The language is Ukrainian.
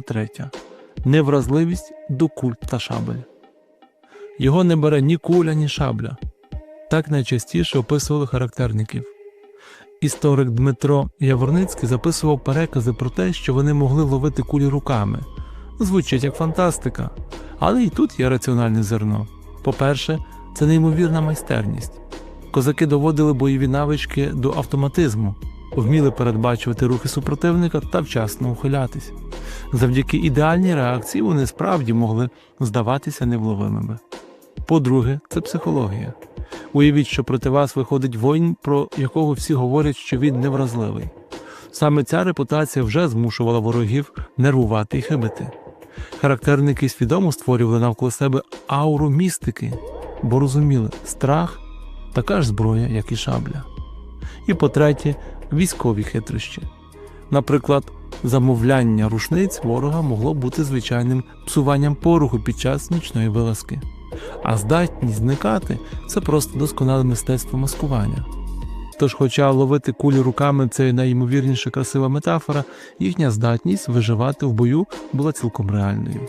та третя невразливість до куль та шабель. Його не бере ні куля, ні шабля. Так найчастіше описували характерників. Історик Дмитро Яворницький записував перекази про те, що вони могли ловити кулі руками. Звучить як фантастика, але і тут є раціональне зерно. По-перше, це неймовірна майстерність. Козаки доводили бойові навички до автоматизму, вміли передбачувати рухи супротивника та вчасно ухилятись. Завдяки ідеальній реакції вони справді могли здаватися невловимими. По-друге, це психологія. Уявіть, що проти вас виходить воїн, про якого всі говорять, що він невразливий. Саме ця репутація вже змушувала ворогів нервувати і хибити. Характерники свідомо створювали навколо себе ауру містики, бо розуміли, страх така ж зброя, як і шабля. І по-третє, військові хитрощі. Наприклад, замовляння рушниць ворога могло бути звичайним псуванням пороху під час нічної вилазки. А здатність зникати це просто досконале мистецтво маскування. Тож, хоча ловити кулі руками це найімовірніше красива метафора, їхня здатність виживати в бою була цілком реальною.